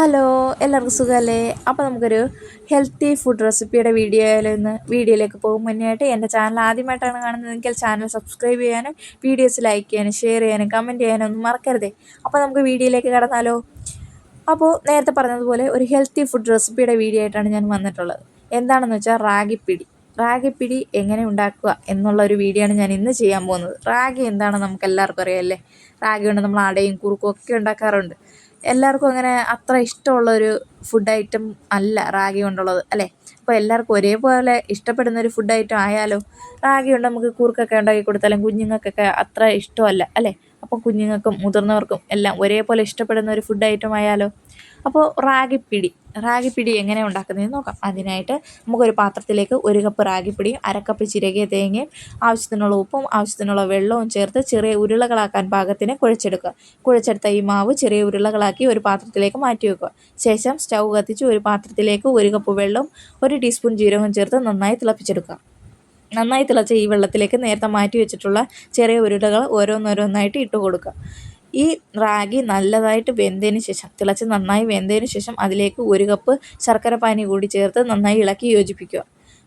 Hello എല്ലാവർക്കും സുഖമല്ലേ? അപ്പോൾ നമുക്കൊരു ഹെൽത്തി ഫുഡ് റെസിപ്പിയുടെ വീഡിയോയിൽ നിന്ന് വീഡിയോയിലേക്ക് പോകും. മുന്നേയായിട്ട് എന്റെ ചാനൽ ആദ്യമായിട്ടാണ് കാണുന്നതെങ്കിൽ ചാനൽ സബ്സ്ക്രൈബ് ചെയ്യാനും വീഡിയോസ് ലൈക്ക് ചെയ്യാനും ഷെയർ ചെയ്യാനും കമന്റ് ചെയ്യാനും ഒന്നും മറക്കരുതേ. അപ്പോൾ നമുക്ക് വീഡിയോയിലേക്ക് കടന്നാലോ? അപ്പോൾ നേരത്തെ പറഞ്ഞതുപോലെ ഒരു ഹെൽത്തി ഫുഡ് റെസിപ്പിയുടെ വീഡിയോ ആയിട്ടാണ് ഞാൻ വന്നിട്ടുള്ളത്. എന്താണെന്ന് വെച്ചാൽ റാഗിപ്പിടി. റാഗിപ്പിടി എങ്ങനെ ഉണ്ടാക്കുക എന്നുള്ള ഒരു വീഡിയോ ആണ് ഞാൻ ഇന്ന് ചെയ്യാൻ പോകുന്നത്. റാഗി എന്താണെന്ന് നമുക്ക് എല്ലാവർക്കും അറിയാമല്ലേ റാഗി കൊണ്ട് നമ്മൾ അടയും കുറുക്കും ഒക്കെ ഉണ്ടാക്കാറുണ്ട്. എല്ലാവർക്കും അങ്ങനെ അത്ര ഇഷ്ടമുള്ളൊരു ഫുഡ് ഐറ്റം അല്ല റാഗി കൊണ്ടുള്ളത് അല്ലേ? അപ്പോൾ എല്ലാവർക്കും ഒരേപോലെ ഇഷ്ടപ്പെടുന്ന ഒരു ഫുഡ് ഐറ്റം ആയാലോ റാഗി കൊണ്ട് നമുക്ക് കൂർക്കൊക്കെ ഉണ്ടാക്കി കൊടുത്താലും കുഞ്ഞുങ്ങൾക്കൊക്കെ അത്ര ഇഷ്ടമല്ല അല്ലേ? അപ്പോൾ കുഞ്ഞുങ്ങൾക്കും മുതിർന്നവർക്കും എല്ലാം ഒരേപോലെ ഇഷ്ടപ്പെടുന്ന ഒരു ഫുഡ് ഐറ്റം ആയാലോ അപ്പോൾ റാഗിപ്പിടി റാഗിപ്പിടി എങ്ങനെ ഉണ്ടാക്കുന്നതെന്ന് നോക്കാം. അതിനായിട്ട് നമുക്കൊരു പാത്രത്തിലേക്ക് ഒരു കപ്പ് റാഗിപ്പിടിയും അരക്കപ്പ് ചിരകിയ തേങ്ങയും ആവശ്യത്തിനുള്ള ഉപ്പും ആവശ്യത്തിനുള്ള വെള്ളവും ചേർത്ത് ചെറിയ ഉരുളകളാക്കാൻ പാകത്തിന് കുഴച്ചെടുക്കുക. കുഴച്ചെടുത്ത ഈ മാവ് ചെറിയ ഉരുളകളാക്കി ഒരു പാത്രത്തിലേക്ക് മാറ്റി വെക്കുക. ശേഷം സ്റ്റൗ കത്തിച്ച് ഒരു പാത്രത്തിലേക്ക് ഒരു കപ്പ് വെള്ളവും ഒരു ടീസ്പൂൺ ജീരകവും ചേർത്ത് നന്നായി തിളപ്പിച്ചെടുക്കുക. നന്നായി തിളച്ച ഈ വെള്ളത്തിലേക്ക് നേരത്തെ മാറ്റി വെച്ചിട്ടുള്ള ചെറിയ ഉരുളകൾ ഓരോന്നോരോന്നായിട്ട് ഇട്ട് കൊടുക്കുക ഈ റാഗി നല്ലതായിട്ട് വെന്തതിന് ശേഷം തിളച്ച് നന്നായി വെന്തതിന് ശേഷം അതിലേക്ക് ഒരു കപ്പ് ശർക്കര പാനി കൂടി ചേർത്ത് നന്നായി ഇളക്കി യോജിപ്പിക്കുക.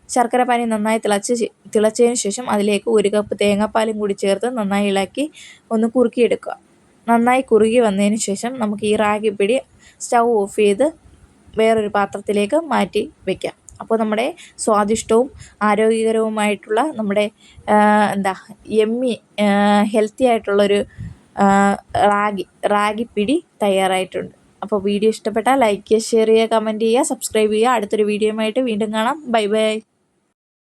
ശർക്കര പാനി നന്നായി തിളച്ച് തിളച്ചതിന് ശേഷം അതിലേക്ക് ഒരു കപ്പ് തേങ്ങാപ്പാലും കൂടി ചേർത്ത് നന്നായി ഇളക്കി ഒന്ന് കുറുക്കിയെടുക്കുക. നന്നായി കുറുകി വന്നതിന് ശേഷം നമുക്ക് ഈ റാഗി പിടി സ്റ്റൗ ഓഫ് ചെയ്ത് വേറൊരു പാത്രത്തിലേക്ക് മാറ്റി വയ്ക്കാം അപ്പോൾ നമ്മുടെ സ്വാദിഷ്ടവും ആരോഗ്യകരവുമായിട്ടുള്ള നമ്മുടെ എന്താ എമ്മി ഹെൽത്തി ആയിട്ടുള്ളൊരു റാഗി റാഗിപ്പിടി തയ്യാറായിട്ടുണ്ട്. അപ്പോൾ വീഡിയോ ഇഷ്ടപ്പെട്ടാൽ ലൈക്ക് ചെയ്യുക ഷെയർ ചെയ്യുക കമന്റ് ചെയ്യുക സബ്സ്ക്രൈബ് ചെയ്യുക. അടുത്തൊരു വീഡിയോയുമായിട്ട് വീണ്ടും കാണാം. Bye bye